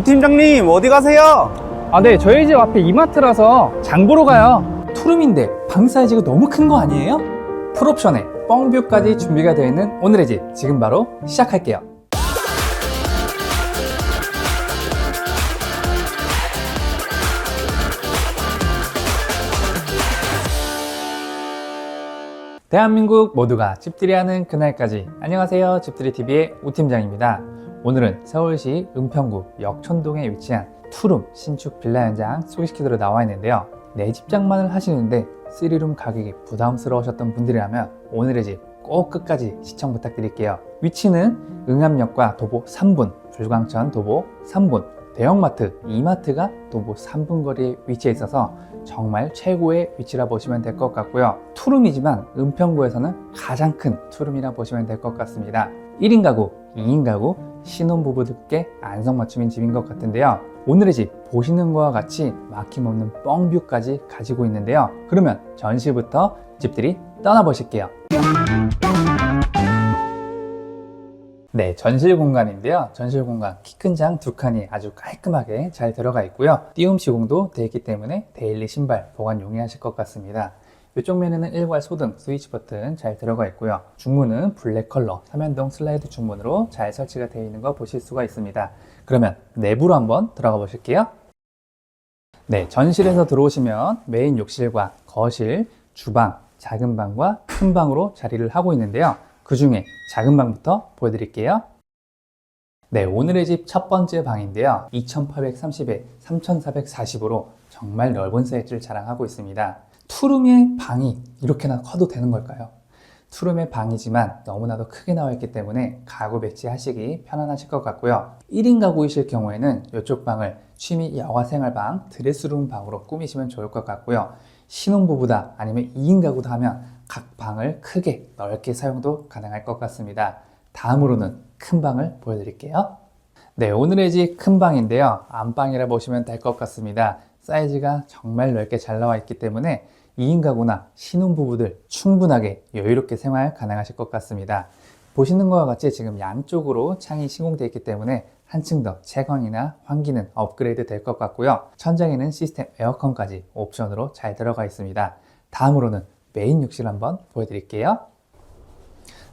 우 팀장님 어디 가세요? 아, 네. 저희 집 앞에 이마트라서 장 보러 가요. 투룸인데 방 사이즈가 너무 큰 거 아니에요? 풀옵션에 뻥뷰까지 준비가 되어 있는 오늘의 집 지금 바로 시작할게요. 대한민국 모두가 집들이 하는 그날까지 안녕하세요 집들이TV의 우팀장입니다 오늘은 서울시 은평구 역촌동에 위치한 투룸 신축 빌라 현장 소개시키도록 나와 있는데요 내 집장만을 하시는데 3룸 가격이 부담스러우셨던 분들이라면 오늘의 집 꼭 끝까지 시청 부탁드릴게요 위치는 응암역과 도보 3분 불광천 도보 3분 대형마트 이마트가 도보 3분 거리에 위치해 있어서 정말 최고의 위치라 보시면 될 것 같고요. 투룸이지만 은평구에서는 가장 큰 투룸이라 보시면 될 것 같습니다. 1인 가구, 2인 가구, 신혼부부들께 안성맞춤인 집인 것 같은데요. 오늘의 집 보시는 것과 같이 막힘없는 뻥뷰까지 가지고 있는데요. 그러면 전시부터 집들이 떠나보실게요. 네, 전실 공간인데요. 전실 공간 키 큰 장 두 칸이 아주 깔끔하게 잘 들어가 있고요. 띄움 시공도 되어 있기 때문에 데일리 신발 보관 용이하실 것 같습니다. 이쪽 면에는 일괄 소등, 스위치 버튼 잘 들어가 있고요. 중문은 블랙 컬러, 삼연동 슬라이드 중문으로 잘 설치가 되어 있는 거 보실 수가 있습니다. 그러면 내부로 한번 들어가 보실게요. 네, 전실에서 들어오시면 메인 욕실과 거실, 주방, 작은 방과 큰 방으로 자리를 하고 있는데요. 그 중에 작은 방부터 보여드릴게요. 네, 오늘의 집 첫 번째 방인데요. 2830에 3440으로 정말 넓은 사이즈를 자랑하고 있습니다. 투룸의 방이 이렇게나 커도 되는 걸까요? 투룸의 방이지만 너무나도 크게 나와 있기 때문에 가구 배치하시기 편안하실 것 같고요. 1인 가구이실 경우에는 이쪽 방을 취미 여가 생활방, 드레스룸 방으로 꾸미시면 좋을 것 같고요. 신혼부부다 아니면 2인 가구다 하면 각 방을 크게 넓게 사용도 가능할 것 같습니다. 다음으로는 큰 방을 보여드릴게요. 네, 오늘의 집 큰 방인데요. 안방이라 보시면 될 것 같습니다. 사이즈가 정말 넓게 잘 나와 있기 때문에 2인 가구나 신혼부부들 충분하게 여유롭게 생활 가능하실 것 같습니다. 보시는 것과 같이 지금 양쪽으로 창이 시공되어 있기 때문에 한층 더 채광이나 환기는 업그레이드 될 것 같고요. 천장에는 시스템 에어컨까지 옵션으로 잘 들어가 있습니다. 다음으로는 메인 욕실 한번 보여드릴게요.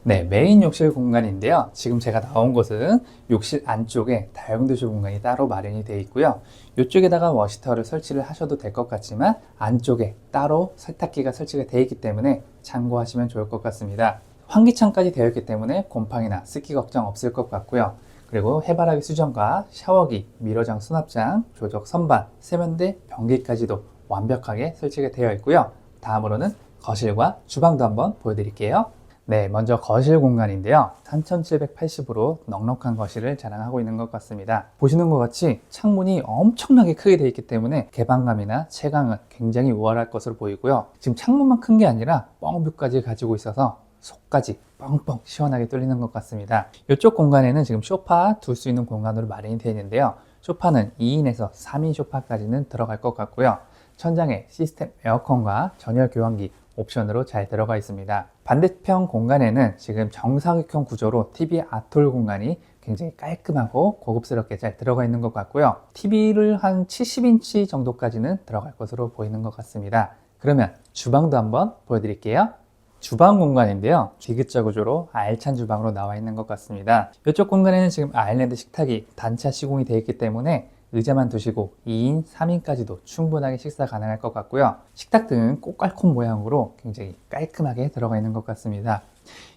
네, 메인 욕실 공간인데요. 지금 제가 나온 곳은 욕실 안쪽에 다용도실 공간이 따로 마련이 되어 있고요. 이쪽에다가 워시터를 설치를 하셔도 될 것 같지만 안쪽에 따로 세탁기가 설치가 되어 있기 때문에 참고하시면 좋을 것 같습니다. 환기창까지 되어 있기 때문에 곰팡이나 습기 걱정 없을 것 같고요. 그리고 해바라기 수전과 샤워기, 미러장 수납장, 조적 선반, 세면대, 변기까지도 완벽하게 설치가 되어 있고요. 다음으로는 거실과 주방도 한번 보여드릴게요. 네, 먼저 거실 공간인데요. 3780으로 넉넉한 거실을 자랑하고 있는 것 같습니다. 보시는 것 같이 창문이 엄청나게 크게 되어 있기 때문에 개방감이나 채광은 굉장히 우월할 것으로 보이고요. 지금 창문만 큰 게 아니라 뻥뷰까지 가지고 있어서 속까지 뻥뻥 시원하게 뚫리는 것 같습니다. 이쪽 공간에는 지금 소파 둘 수 있는 공간으로 마련이 되어 있는데요. 소파는 2인에서 3인 소파까지는 들어갈 것 같고요. 천장에 시스템 에어컨과 전열 교환기 옵션으로 잘 들어가 있습니다. 반대편 공간에는 지금 정사각형 구조로 TV 아톨 공간이 굉장히 깔끔하고 고급스럽게 잘 들어가 있는 것 같고요. TV를 한 70인치 정도까지는 들어갈 것으로 보이는 것 같습니다. 그러면 주방도 한번 보여드릴게요. 주방 공간인데요. 디귿자 구조로 알찬 주방으로 나와 있는 것 같습니다. 이쪽 공간에는 지금 아일랜드 식탁이 단차 시공이 되어 있기 때문에 의자만 두시고 2인, 3인까지도 충분하게 식사 가능할 것 같고요. 식탁 등은 꽃갈콘 모양으로 굉장히 깔끔하게 들어가 있는 것 같습니다.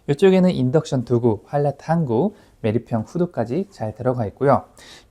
이쪽에는 인덕션 두구, 팔레트 한구, 메리평 후드까지 잘 들어가 있고요.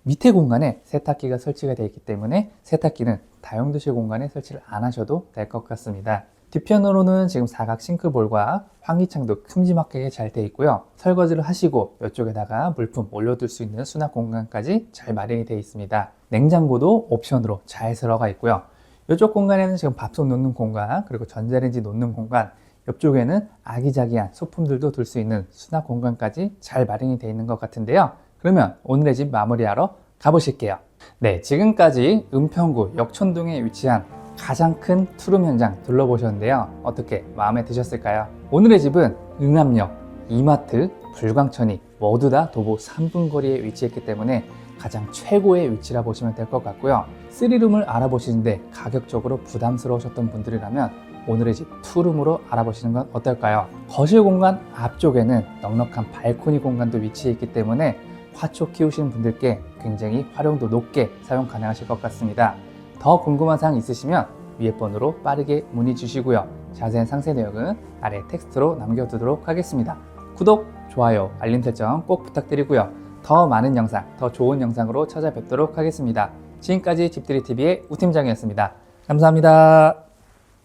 밑에 공간에 세탁기가 설치가 되어 있기 때문에 세탁기는 다용도실 공간에 설치를 안 하셔도 될 것 같습니다. 뒤편으로는 지금 사각 싱크볼과 환기창도 큼지막하게 잘 되어 있고요. 설거지를 하시고 이쪽에다가 물품 올려둘 수 있는 수납 공간까지 잘 마련이 되어 있습니다. 냉장고도 옵션으로 잘 들어가 있고요. 이쪽 공간에는 지금 밥솥 놓는 공간, 그리고 전자레인지 놓는 공간, 옆쪽에는 아기자기한 소품들도 둘 수 있는 수납 공간까지 잘 마련이 되어 있는 것 같은데요. 그러면 오늘의 집 마무리하러 가보실게요. 네, 지금까지 은평구 역촌동에 위치한 가장 큰 투룸 현장 둘러보셨는데요. 어떻게 마음에 드셨을까요? 오늘의 집은 응암역, 이마트, 불광천이 모두 다 도보 3분 거리에 위치했기 때문에 가장 최고의 위치라 보시면 될 것 같고요. 3룸을 알아보시는데 가격적으로 부담스러우셨던 분들이라면 오늘의 집 투룸으로 알아보시는 건 어떨까요? 거실 공간 앞쪽에는 넉넉한 발코니 공간도 위치해 있기 때문에 화초 키우시는 분들께 굉장히 활용도 높게 사용 가능하실 것 같습니다. 더 궁금한 사항 있으시면 위에 번호로 빠르게 문의 주시고요. 자세한 상세 내용은 아래 텍스트로 남겨두도록 하겠습니다. 구독, 좋아요, 알림 설정 꼭 부탁드리고요. 더 많은 영상, 더 좋은 영상으로 찾아뵙도록 하겠습니다. 지금까지 집들이TV의 우팀장이었습니다. 감사합니다.